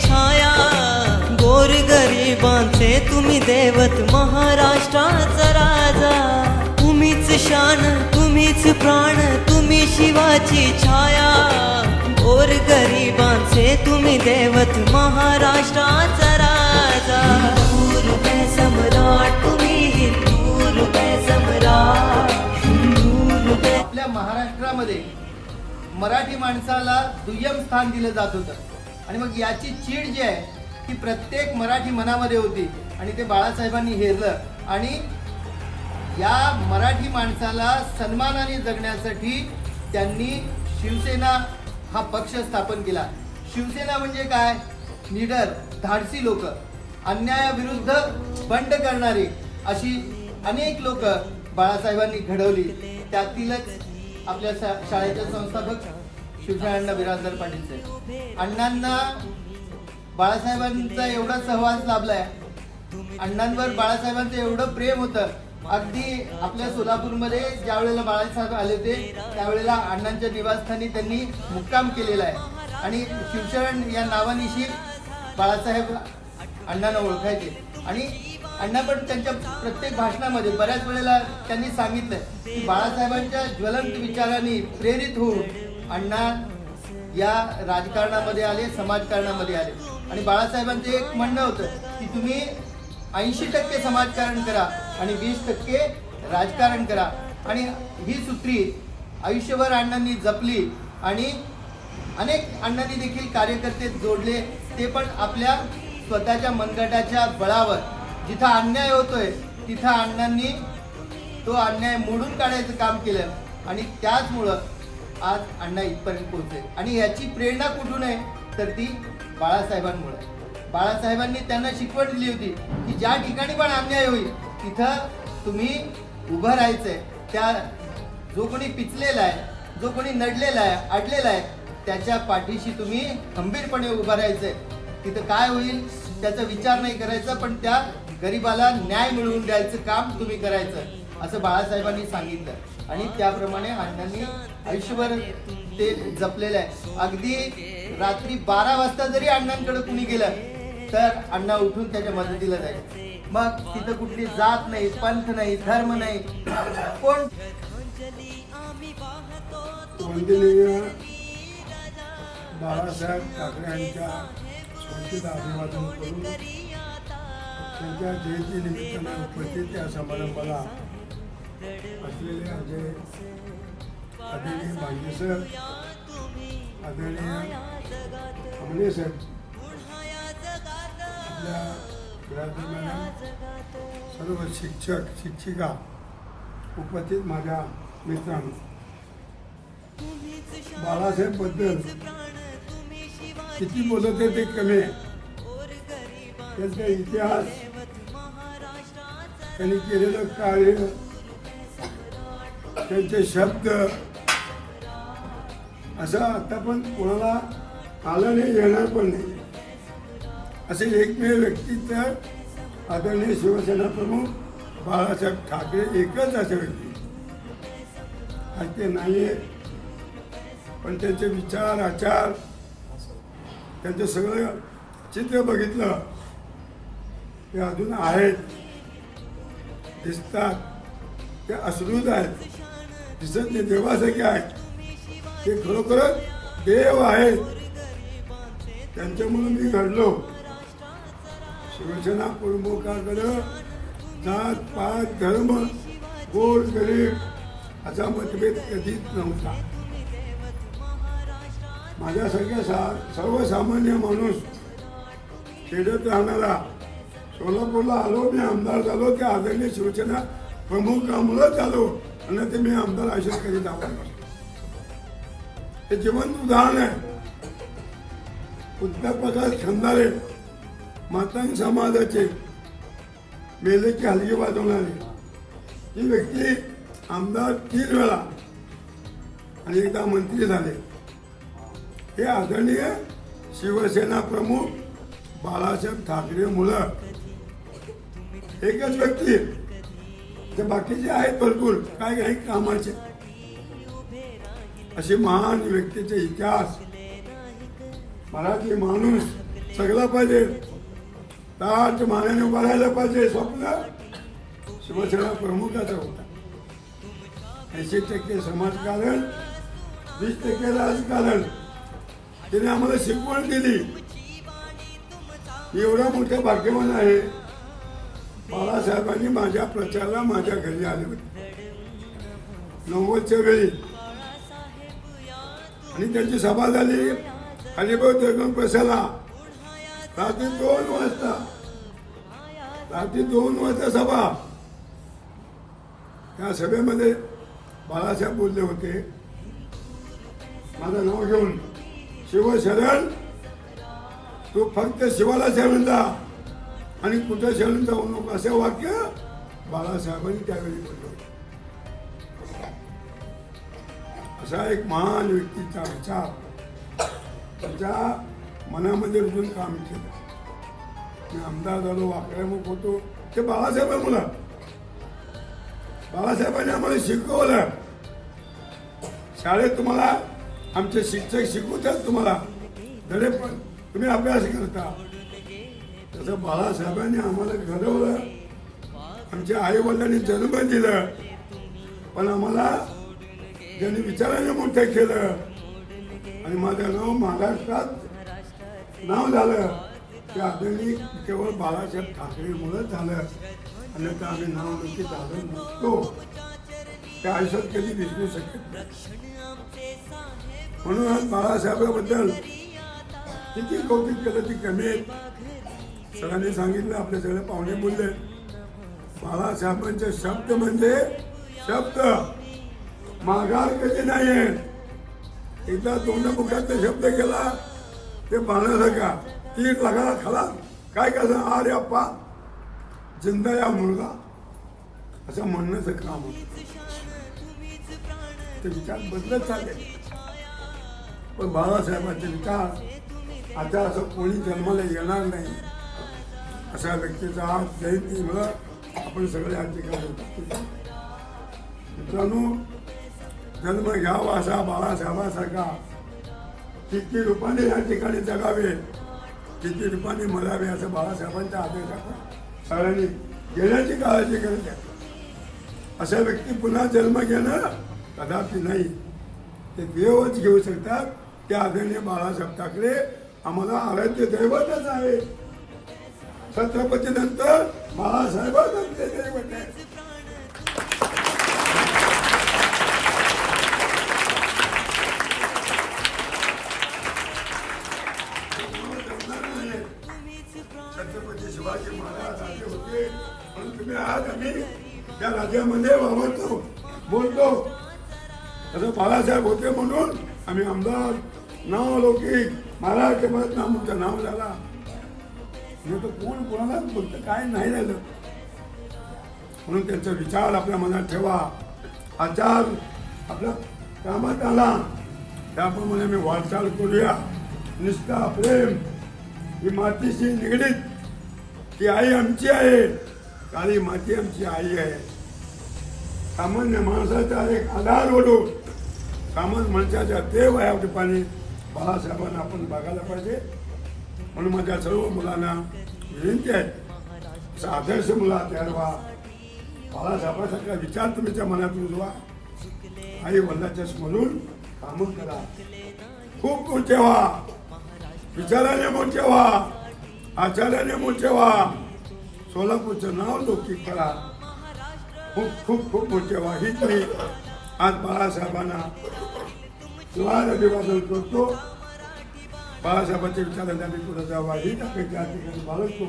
छाया गोर गरिबांचे तुम्ही देवत महाराष्ट्राचा राजा. तुम्हीच शान तुम्हीच प्राण तुम्ही शिवाची छाया. गोर गरिबांचे तुम्ही देवत महाराष्ट्राचा राजा. रुपये सम्राट तुम्ही हिंदू हृदय सम्राट. हिंदू हृदय आपल्या महाराष्ट्रामध्ये मराठी माणसाला दुय्यम स्थान दिलं जात होतं. आणि मग याची चीड जी आहे ती प्रत्येक मराठी मनामध्ये होती. आणि ते बाळासाहेबांनी हेरलं. आणि या मराठी माणसाला सन्मानाने जगण्यासाठी त्यांनी शिवसेना हा पक्ष स्थापन केला. शिवसेना म्हणजे काय? निडर धाडसी लोक. अन्यायाविरुद्ध बंड करणारी अशी अनेक लोक बाळासाहेबांनी घडवली. त्यातीलच आपल्या शा शाळेचे संस्थापक शिवशाळांना बिराजदार पाटील साहेब अण्णांना बाळासाहेबांचा एवढा सहवास लाभलाय. अण्णांवर बाळासाहेबांचं एवढं प्रेम होतं. अगदी आपल्या सोलापूरमध्ये ज्या वेळेला बाळासाहेब आले होते त्यावेळेला अण्णांच्या निवासस्थानी त्यांनी मुक्काम केलेला आहे. आणि शिवशरण या नावानिशी बाळासाहेब अण्णांना ओळखायचे. आणि अण्णा पण त्यांच्या प्रत्येक भाषणामध्ये बऱ्याच वेळेला त्यांनी सांगितलं की बाळासाहेबांच्या ज्वलंत विचारांनी प्रेरित होऊन अण्णा या राजकारणामध्ये आले समाजकारणामध्ये आले. आणि बाळासाहेबांचं एक म्हणणं होतं की तुम्ही ऐंशी टक्के समाजकारण करा आणि वीस टक्के राजकारण करा. आणि ही सूत्री आयुष्यभर अण्णांनी जपली आणि अनेक अण्णांनी देखील कार्यकर्ते जोडले. ते पण आपल्या स्वतःच्या मनगटाच्या बळावर. जिथं अन्याय होतोय तिथं अण्णांनी तो अन्याय मोडून काढायचं काम केलं. आणि त्याचमुळं आज अण्णा इथपर्यंत पोहोचले. आणि याची प्रेरणा कुठून आहे? तर ती बाळासाहेबांमुळे. बाळासाहेबांनी त्यांना शिकवण दिली होती की ज्या ठिकाणी पण अन्याय होईल तिथं तुम्ही उभं राहायचंय. त्या जो कोणी पिचलेला आहे जो कोणी नडलेला आहे अडलेला आहे त्याच्या पाठीशी तुम्ही खंबीरपणे उभं राहायचंय. तिथं काय होईल त्याचा विचार नाही करायचा पण त्या गरिबाला न्याय मिळवून द्यायचं काम तुम्ही करायचं असं बाळासाहेबांनी सांगितलं. आणि त्याप्रमाणे अण्णांनी आयुष्यभर ते जपलेलं आहे. अगदी रात्री बारा वाजता जरी अण्णांकडे कुणी गेलं तर अण्णा उठून त्याच्या मदतीला जाईल मग तिथं कुठली जात नाही पंथ नाही धर्म नाही. कोण? बाळासाहेब ठाकरे यांच्या स्मृतीत अभिवादन करून त्यांच्या जयंतीनिमित्तानं उपस्थित त्या समारंभाला असलेले आमचे आदरणीय सर आदरणीय आपल्या सर्व शिक्षक शिक्षिका उपस्थित माझ्या मित्रांनो बाळासाहेबबद्दल किती बोलत आहे ते कमी? आहे त्यांचा इतिहास त्यांनी केलेलं कार्य त्यांचे शब्द. असं आता पण कोणाला आलं नाही येणार पण नाही. असे एकमेव व्यक्ती तर आदरणीय शिवसेना प्रमुख बाळासाहेब ठाकरे एकच असे व्यक्ती. आज ते नाही आहे पण त्यांचे विचार आचार त्यांचं सगळं चित्र बघितलं ते अजून आहेत दिसतात ते अश्रूत आहेत. दिसत ते देवासारखे आहेत. ते खरोखरच देव आहेत. त्यांच्यामुळे मी घडलो. शिवसेना प्रमुखाकडं जात पात धर्म गोर गरीब असा मतभेद कधीच नव्हता. माझ्यासारख्या सा सर्वसामान्य माणूस खेड्यात राहणारा सोलापूरला आलो मी आमदार झालो त्या आदरणीय शिवसेना प्रमुखामुळंच आलो. आणि ते मी आमदार आयुष्यात कधी दाखवणार हे जिवंत उदाहरण आहे. उद्यापकात खंदारे मातांग समाजाचे मेलेची हलगी वाजवणारे. ही व्यक्ती आमदार तीन वेळा आणि एकदा मंत्री झाले. हे आदरणीय शिवसेना प्रमुख बाळासाहेब ठाकरे मुलं एकच व्यक्ती ते बाकीचे आहेत भरपूर काय काही कामाचे. असे महान व्यक्तीचे इतिहास. मराठी माणूस सगळा पाहिजे. ताट मानाने उभारायला पाहिजे स्वप्न. शिवसेना प्रमुखाचा होता. ऐंशी टक्के समाजकारण वीस टक्के राजकारण तिने आम्हाला शिकवण दिली. मी एवढा मोठा भाग्यवान आहे. बाळासाहेबांनी माझ्या प्रचाराला माझ्या घरी आले होते. नव्वदच्या वेळी. आणि त्यांची सभा झाली. अलिबाग जगन प्रसाला रात्री दोन वाजता रात्री दोन वाजता सभा. त्या सभेमध्ये बाळासाहेब बोलले होते. माझं नाव घेऊन शिवशरण. तू फक्त शिवाला शरण जा. आणि कुठं शरण जाऊ नको असं वाक्य बाळासाहेबांनी त्यावेळी बोललं असा एक महान व्यक्तीचा विचार त्याच्या मनामध्ये रुजून काम केलं. मी आमदार झालो आक्रमक होतो. ते बाळासाहेब मला बाळासाहेबांनी आम्हाला शिकवलं. शाळेत तुम्हाला आमचे शिक्षक शिकवतात तुम्हाला. धडे पण. तुम्ही अभ्यास करता. तसं बाळासाहेबांनी आम्हाला घडवलं. आमच्या आई वडिलांनी जन्म दिलं. पण आम्हाला ज्यांनी विचाराने मोठं केलं आणि माझं नाव महाराष्ट्रात नाव झालं ते आदरणीय केवळ बाळासाहेब ठाकरेमुळंच झालं. आणि तर आम्ही नाव नक्की झालं नसतो. त्या आयुष्यात कधी विसरू शकत म्हणून आज बाळासाहेबाबद्दल किती कौतुक केलं ती कमी आहे सरांनी सांगितलं आपले सगळे पाहुणे बोलले. बाळासाहेबांचे शब्द म्हणजे शब्द. माघार कधी नाही एकदा तोंड मुखात शब्द केला ते पाहण्यासारखा तीन लागाला खाला. काय कसं अरे अप्पा जिंदा या मुलगा. असं म्हणण्याचं काम होतं. ते विचार बदलत चालले. पण बाळासाहेबांचे विचार आता असं कोणी जन्माला येणार नाही. अशा व्यक्तीचा आज जयंतीमुळं आपण सगळे या मित्रांनो जन्म घ्यावा असा बाळासाहेबासारखा किती रूपाने या ठिकाणी जगावे किती रूपाने मरावे असं बाळासाहेबांच्या आदेशात सगळ्यांनी घेण्याची काळजी गरज आहे अशा व्यक्ती पुन्हा जन्म घेणं कदापि नाही. ते देवच घेऊ शकतात. त्या आदरणीय बाळासाहेब ठाकरे आम्हाला आराध्य दैवतच आहे. छत्रपती नंतर बाळासाहेबच छत्रपती शिवाजी महाराज राजे होते. म्हणून तुम्ही आज आम्ही त्या राज्यामध्ये वावरतो बोलतो. तसं बाळासाहेब होते म्हणून आम्ही आमदार नाव लौकिक महाराष्ट्रामध्ये नाव झाला. नाही तर कोण कोणालाच बोलतं? काय नाही झालं म्हणून त्यांचा विचार आपल्या मनात ठेवा. आचार आपल्या कामात आला. त्याप्रमाणे आम्ही वाटचाल करूया. निष्ठा प्रेम ही मातीशी निगडीत. ती आई आमची आहे. काळी माती आमची आई आहे. सामान्य माणसाचा एक आधार ओढून सामान्य माणसाच्या देव आहे ठिकाणी बाळासाहेबांना आपण बघायला पाहिजे. म्हणून माझ्या सर्व मुलांना. विनंती आहे असा आदर्श मुला तयार व्हा बाळासाहेबांसारखा विचार तुम्ही त्या मनात रुजवा आई वडिलाच्या स्मरून कामं करा. खूप मोठे व्हा विचाराने मोठे व्हा आचार्याने मोठे व्हा सोलापूरचं नाव लौकिक करा. खूप खूप खूप मोठे व्हा हीच मी आज बाळासाहेबांना. अभिवादन करतो. बाळासाहेबांच्या विचारांनी आम्ही पुढे जावा. हीच अपेक्षा या ठिकाणी बाळगतो.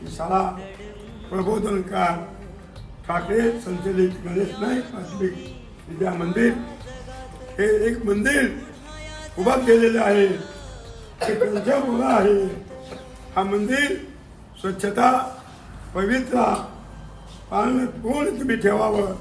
ही शाळा प्रबोधनकार ठाकरे संचलित गणेश नाईक प्राथमिक विद्या मंदिर. हे एक मंदिर उभा केलेलं आहे. हे त्यांच्या मुलं आहे. हा मंदिर स्वच्छता पवित्र पालन पूर्ण तुम्ही ठेवावं?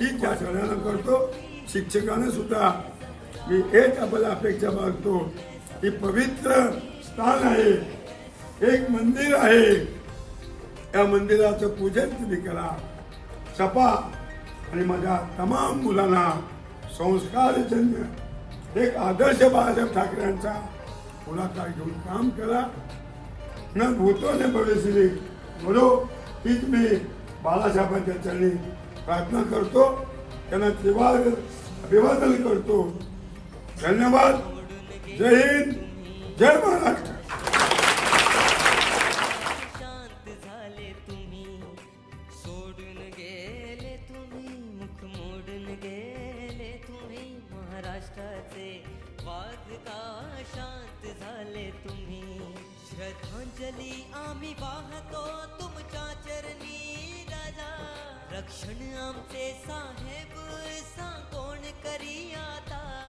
ही त्या सगळ्यांना करतो. शिक्षकांना सुद्धा मी हेच आपल्याला अपेक्षा बाळगतो. हे पवित्र स्थान आहे. एक मंदिर आहे. या मंदिराचं पूजन तुम्ही करा. सपा आणि माझ्या तमाम मुलांना संस्कारजन्य एक आदर्श बाळासाहेब ठाकरेंचा पुढाकार घेऊन काम करा. न भूतो न भविष्यली म्हणून हीच मी बाळासाहेबांच्या चरणी प्रार्थना करतो. त्यांना त्रिवार अभिवादन करतो. धन्यवाद. जय हिंद, जय महाराष्ट्र। शांत झाले तुम्ही श्रद्धांजली आम्ही वाहतो तुमच्या चरणी, राजा. रक्षण आमचे साहेब सा कोण करी आता.